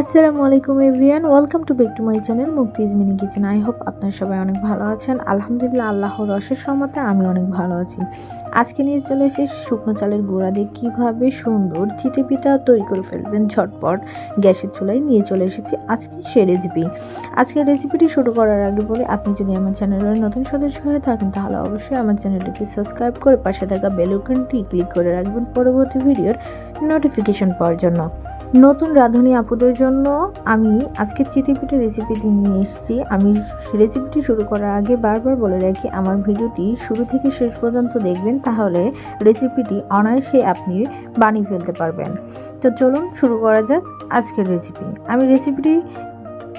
আসসালামু আলাইকুম everyone welcome to back to my channel Mukti's mini kitchen. I hope আপনারা সবাই অনেক ভালো আছেন। আলহামদুলিল্লাহ, আল্লাহর অশেষ রহমতে আমি অনেক ভালো আছি। আজকে নিয়ে চলে এসেছি শুকনো চালের গুঁড়া দিয়ে কীভাবে সুন্দর চিটে পিঠা তৈরি করে ফেলবেন ঝটপট গ্যাসের চুলায় নিয়ে চলে এসেছি আজকে সে রেসিপি আজকের রেসিপিটি শুরু করার আগে বলে, আপনি যদি আমার চ্যানেলের নতুন সদস্য হয়ে থাকেন, তাহলে অবশ্যই আমার চ্যানেলটিকে সাবস্ক্রাইব করে পাশে থাকা বেল আইকনটি ক্লিক করে রাখবেন পরবর্তী ভিডিওর নোটিফিকেশন পাওয়ার জন্য। নতুন রাঁধুনি আপুদের জন্য আমি আজকে চিতিপিঠে রেসিপি নিয়ে এসেছি। আমি রেসিপিটি শুরু করার আগে বারবার বলে রাখি, আমার ভিডিওটি শুরু থেকে শেষ পর্যন্ত দেখবেন, তাহলে রেসিপিটি অনায়াসে আপনি বানিয়ে ফেলতে পারবেন। তো চলুন শুরু করা যাক আজকের রেসিপি আমি রেসিপিটি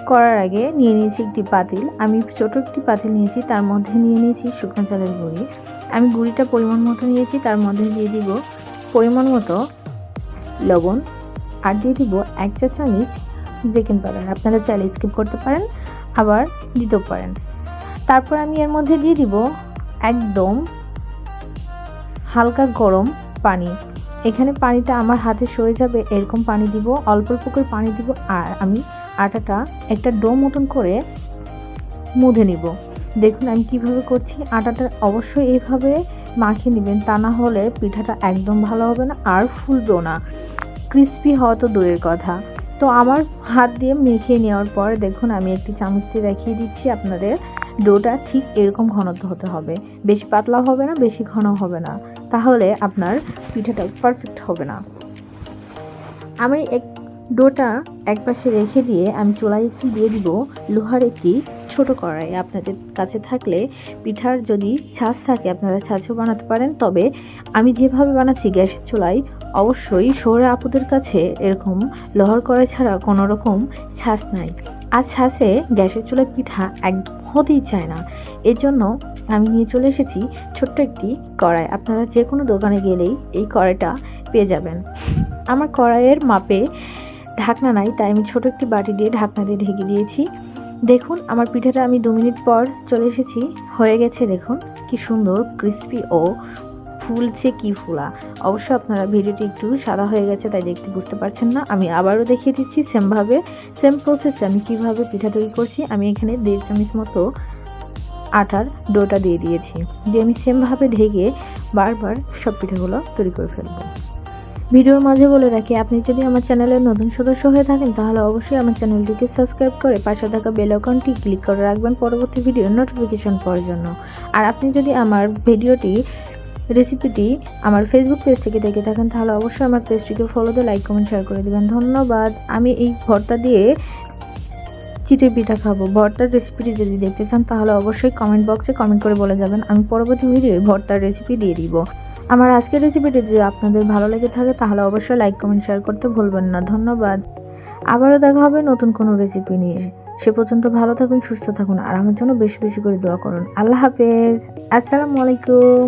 করার আগে নিয়ে নিয়েছি একটি পাতিল। আমি ছোট একটি পাতিল নিয়েছি, তার মধ্যে নিয়ে নিয়েছি শুকনো চালের গুঁড়ি। আমি গুঁড়িটা পরিমাণ মতো নিয়েছি, তার মধ্যে দিয়ে দিব পরিমাণ মতো লবণ। আর দিয়ে দিব এক চা চামচ বেকিং পাউডার। আপনারা চাইলে স্কিপ করতে পারেন, আবার দিতেও পারেন। তারপর আমি এর মধ্যে দিয়ে দিব একদম হালকা গরম পানি। এখানে পানিটা আমার হাতে সয়ে যাবে, এরকম পানি দিব, অল্প অল্প করে পানি দিব, আর আমি আটাটা একটা ডো মতন করে মুধে নিব। দেখুন আমি কীভাবে করছি, আটাটা অবশ্যই এইভাবে মাখিয়ে নেবেন, তা না হলে পিঠাটা একদম ভালো হবে না, আর ফুলবেও না। ক্রিস্পি হওয়া তো দূরের কথা। তো আমার হাত দিয়ে মেখে নেওয়ার পর দেখুন, আমি একটি চামচ দিয়ে দেখিয়ে দিচ্ছি আপনাদের। ডোটা ঠিক এরকম ঘনত্ব হতে হবে। বেশি পাতলা হবে না, বেশি ঘন হবে না। তাহলে আপনার পিঠাটা পারফেক্ট হবে না। আমি এক ডোটা এক পাশে রেখে দিয়ে আমি চুলায় একটি দিয়ে দিব লোহার একটি ছোট কড়াই। আপনাদের কাছে থাকলে পিঠার যদি ছাঁচ থাকে, আপনারা ছাঁচও বানাতে পারেন। তবে আমি যেভাবে বানাচ্ছি গ্যাসের চুলায় অবশ্যই শহরে আপুদের কাছে এরকম লহর কড়াই ছাড়া কোনো রকম ছাঁচ নাই। আর ছাঁচে গ্যাসের চুলায় পিঠা এক হতেই চায় না। এর জন্য আমি নিয়ে চলে এসেছি ছোট্ট একটি কড়াই। আপনারা যে কোনো দোকানে গেলেই এই কড়াইটা পেয়ে যাবেন। আমার কড়াইয়ের মাপে ঢাকনা নাই, তাই আমি ছোট একটি বাটি দিয়ে ঢাকনা দিয়ে ঢেকে দিয়েছি। দেখুন, আমার পিঠাটা আমি দু মিনিট পর চলে এসেছি। হয়ে গেছে, দেখুন, কি সুন্দর ক্রিস্পি ও ফুলছে কি ফুলা? অবশ্য আপনারা ভিডিওটি একটু সাদা হয়ে গেছে, তাই দেখতে বুঝতে পারছেন না। আমি আবারও দেখিয়ে দিচ্ছি সেমভাবে, সেম প্রসেসে আমি কীভাবে পিঠা তৈরি করছি। আমি এখানে দেড় চামচ মতো আটার ডোটা দিয়ে দিয়েছি। দিয়ে আমি সেমভাবে ঢেকে বারবার সব পিঠাগুলো তৈরি করে ফেলব। ভিডিওর মাঝে বলে রাখি, আপনি যদি আমার চ্যানেলের নতুন সদস্য হয়ে থাকেন, তাহলে অবশ্যই আমার চ্যানেলটিকে সাবস্ক্রাইব করে পাশে থাকা বেল ক্লিক করে রাখবেন পরবর্তী ভিডিওর নোটিফিকেশন পাওয়ার জন্য। আর আপনি যদি আমার ভিডিওটি রেসিপিটি আমার ফেসবুক পেজ থেকে দেখে থাকেন, তাহলে অবশ্যই আমার পেজটিকে ফলো দিয়ে লাইক কমেন্ট শেয়ার করে দেবেন। ধন্যবাদ। আমি এই ভর্তা দিয়ে চিতই পিঠা খাব। ভর্তার রেসিপিটি যদি দেখতে চান, তাহলে অবশ্যই কমেন্ট বক্সে কমেন্ট করে বলে যাবেন। আমি পরবর্তী ভিডিওয়ে ভর্তার রেসিপি দিয়ে দিব। আমার আজকের রেসিপিটি যদি আপনাদের ভালো লেগে থাকে, তাহলে অবশ্যই লাইক কমেন্ট শেয়ার করতে ভুলবেন না। ধন্যবাদ। আবারও দেখা হবে নতুন কোনো রেসিপি নিয়ে। সে পর্যন্ত ভালো থাকুন, সুস্থ থাকুন, আর আমার জন্য বেশি বেশি করে দোয়া করুন। আল্লাহ হাফেজ। আসসালামু আলাইকুম।